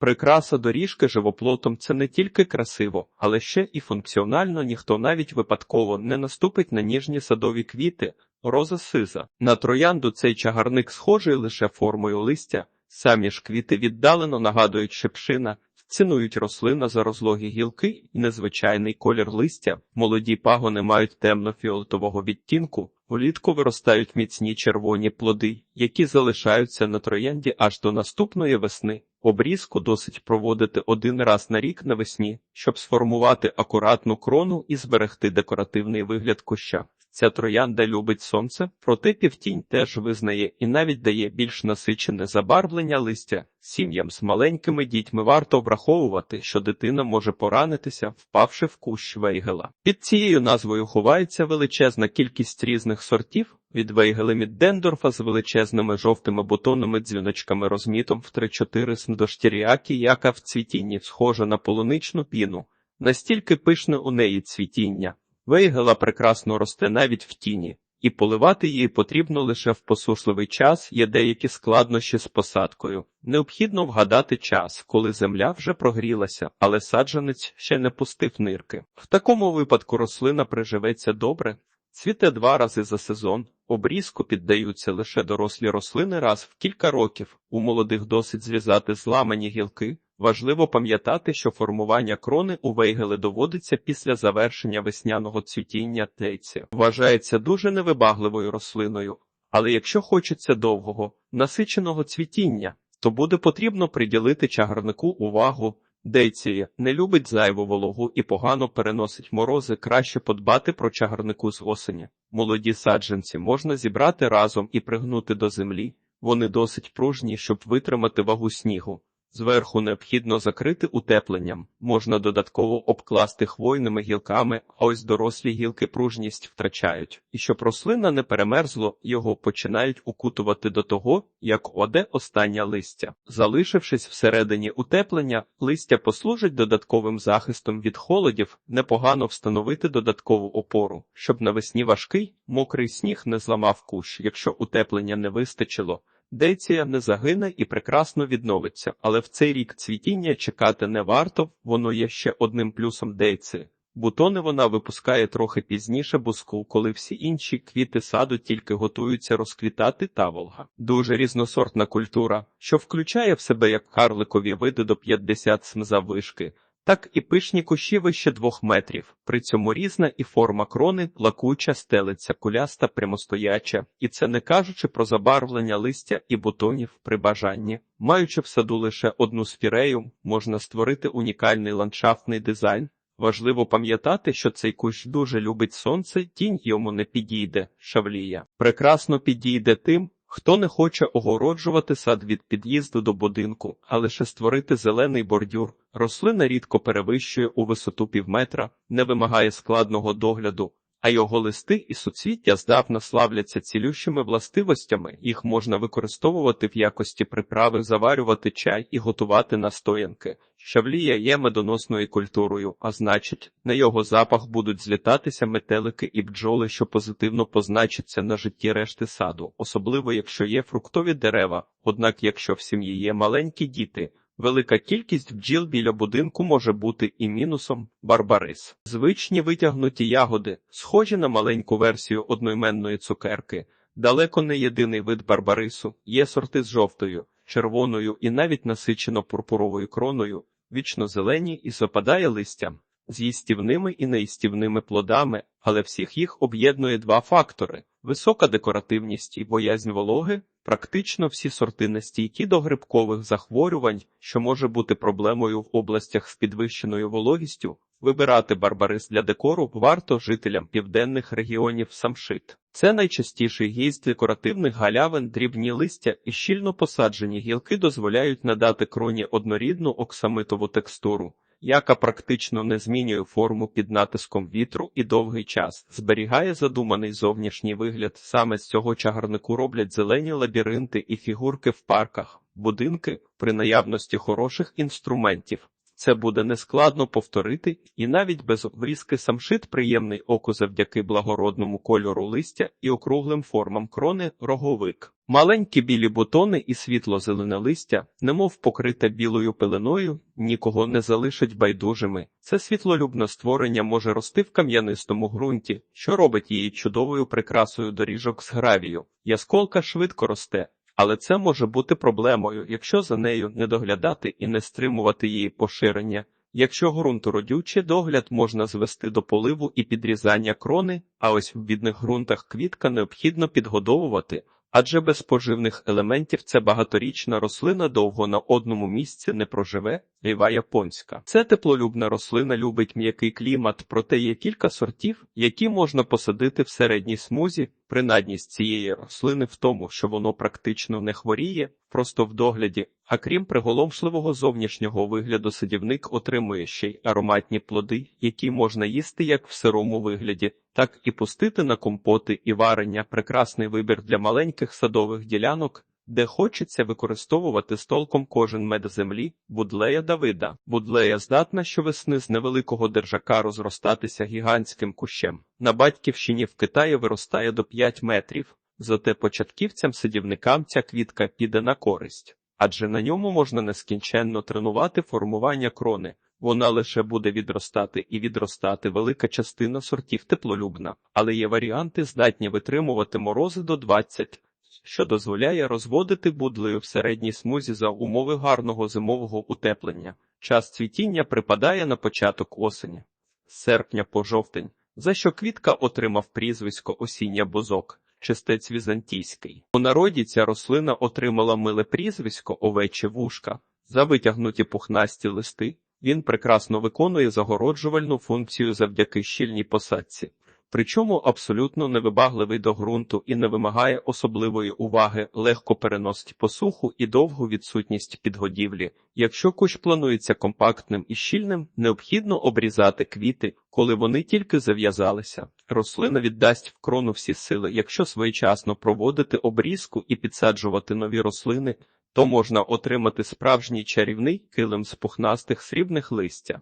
Прикраса доріжки живоплотом це не тільки красиво, але ще і функціонально ніхто навіть випадково не наступить на ніжні садові квіти, роза сиза. На троянду цей чагарник схожий лише формою листя, самі ж квіти віддалено нагадують шипшина, цінують рослина за розлогі гілки і незвичайний колір листя. Молоді пагони мають темно-фіолетового відтінку, улітку виростають міцні червоні плоди, які залишаються на троянді аж до наступної весни. Обрізку досить проводити один раз на рік навесні, щоб сформувати акуратну крону і зберегти декоративний вигляд куща. Ця троянда любить сонце, проте півтінь теж визнає і навіть дає більш насичене забарвлення листя. Сім'ям з маленькими дітьми варто враховувати, що дитина може поранитися, впавши в кущ вейгела. Під цією назвою ховається величезна кількість різних сортів, від вейгелеміддендорфа з величезними жовтими бутонами дзвіночками розмітом в 3-4 см до штіріакі, яка в цвітінні схожа на полуничну піну. Настільки пишне у неї цвітіння. Вейгела прекрасно росте навіть в тіні, і поливати її потрібно лише в посушливий час, є деякі складнощі з посадкою. Необхідно вгадати час, коли земля вже прогрілася, але саджанець ще не пустив нирки. В такому випадку рослина приживеться добре, цвіте два рази за сезон, обрізку піддаються лише дорослі рослини раз в кілька років, у молодих досить зрізати зламані гілки. Важливо пам'ятати, що формування крони у вейгели доводиться після завершення весняного цвітіння тейці. Вважається дуже невибагливою рослиною, але якщо хочеться довгого, насиченого цвітіння, то буде потрібно приділити чагарнику увагу. Дейція не любить зайву вологу і погано переносить морози, краще подбати про чагарнику з осені. Молоді саджанці можна зібрати разом і пригнути до землі. Вони досить пружні, щоб витримати вагу снігу. Зверху необхідно закрити утепленням, можна додатково обкласти хвойними гілками, а ось дорослі гілки пружність втрачають. І щоб рослина не перемерзло, його починають укутувати до того, як оде останнє листя. Залишившись всередині утеплення, листя послужить додатковим захистом від холодів, непогано встановити додаткову опору, щоб навесні важкий, мокрий сніг не зламав кущ, якщо утеплення не вистачило. Дейція не загине і прекрасно відновиться, але в цей рік цвітіння чекати не варто, воно є ще одним плюсом дейції. Бутони вона випускає трохи пізніше буску, коли всі інші квіти саду тільки готуються розквітати таволга. Дуже різносортна культура, що включає в себе як карликові види до 50 см заввишки, так і пишні кущі вище двох метрів. При цьому різна і форма крони, лакуча, стелиця, куляста, прямостояча, і це не кажучи про забарвлення листя і бутонів при бажанні. Маючи в саду лише одну сфірею, можна створити унікальний ландшафтний дизайн. Важливо пам'ятати, що цей кущ дуже любить сонце, тінь йому не підійде, шавлія. Прекрасно підійде тим, Хто не хоче огороджувати сад від під'їзду до будинку, а лише створити зелений бордюр, рослина рідко перевищує у висоту півметра, не вимагає складного догляду, а його листи і суцвіття здавна славляться цілющими властивостями, їх можна використовувати в якості приправи, заварювати чай і готувати настоянки. Щавлія є медоносною культурою, а значить, на його запах будуть злітатися метелики і бджоли, що позитивно позначаться на житті решти саду, особливо якщо є фруктові дерева. Однак, якщо в сім'ї є маленькі діти, Велика кількість бджіл біля будинку може бути і мінусом барбарис. Звичні витягнуті ягоди, схожі на маленьку версію одноіменної цукерки, далеко не єдиний вид барбарису, є сорти з жовтою, червоною і навіть насичено пурпуровою кроною, вічно зелені і западає листям, з їстівними і неїстівними плодами, але всіх їх об'єднує два фактори: висока декоративність і боязнь вологи. Практично всі сорти нестійкі до грибкових захворювань, що може бути проблемою в областях з підвищеною вологістю. Вибирати барбарис для декору варто жителям південних регіонів самшит. Це найчастіший гість декоративних галявин, дрібні листя і щільно посаджені гілки дозволяють надати кроні однорідну оксамитову текстуру яка практично не змінює форму під натиском вітру і довгий час, зберігає задуманий зовнішній вигляд. Саме з цього чагарнику роблять зелені лабіринти і фігурки в парках, будинки при наявності хороших інструментів. Це буде нескладно повторити, і навіть без обрізки самшит приємний оку завдяки благородному кольору листя і округлим формам крони роговик. Маленькі білі бутони і світло-зелене листя, немов покрите білою пеленою, нікого не залишать байдужими. Це світлолюбне створення може рости в кам'янистому ґрунті, що робить її чудовою прикрасою доріжок з гравію. Ясколка швидко росте, але це може бути проблемою, якщо за нею не доглядати і не стримувати її поширення. Якщо ґрунт родючий, догляд можна звести до поливу і підрізання крони, а ось в бідних ґрунтах квітка необхідно підгодовувати, адже без поживних елементів це багаторічна рослина довго на одному місці не проживе. Ліва японська. Це теплолюбна рослина любить м'який клімат, проте є кілька сортів, які можна посадити в середній смузі. Принадність цієї рослини в тому, що воно практично не хворіє, просто в догляді, а крім приголомшливого зовнішнього вигляду, садівник отримує ще й ароматні плоди, які можна їсти як в сирому вигляді, так і пустити на компоти і варення. Прекрасний вибір для маленьких садових ділянок. Де хочеться використовувати з толком кожен мед землі, будлея Давида. Будлея здатна щовесни з невеликого держака розростатися гігантським кущем. На батьківщині в Китаї виростає до 5 метрів, зате початківцям-садівникам ця квітка піде на користь, адже на ньому можна нескінченно тренувати формування крони. Вона лише буде відростати і відростати велика частина сортів теплолюбна, але є варіанти, здатні витримувати морози до 20 що дозволяє розводити будлею в середній смузі за умови гарного зимового утеплення. Час цвітіння припадає на початок осені, з серпня по жовтень, за що квітка отримав прізвисько осіння бузок, чистець візантійський. У народі ця рослина отримала миле прізвисько овече вушка за витягнуті пухнасті листи. Він прекрасно виконує загороджувальну функцію завдяки щільній посадці причому абсолютно невибагливий до ґрунту і не вимагає особливої уваги, легко переносить посуху і довгу відсутність підгодівлі. Якщо кущ планується компактним і щільним, необхідно обрізати квіти, коли вони тільки зав'язалися. Рослина віддасть в крону всі сили, якщо своєчасно проводити обрізку і підсаджувати нові рослини. То можна отримати справжній чарівний килим з пухнастих срібних листя.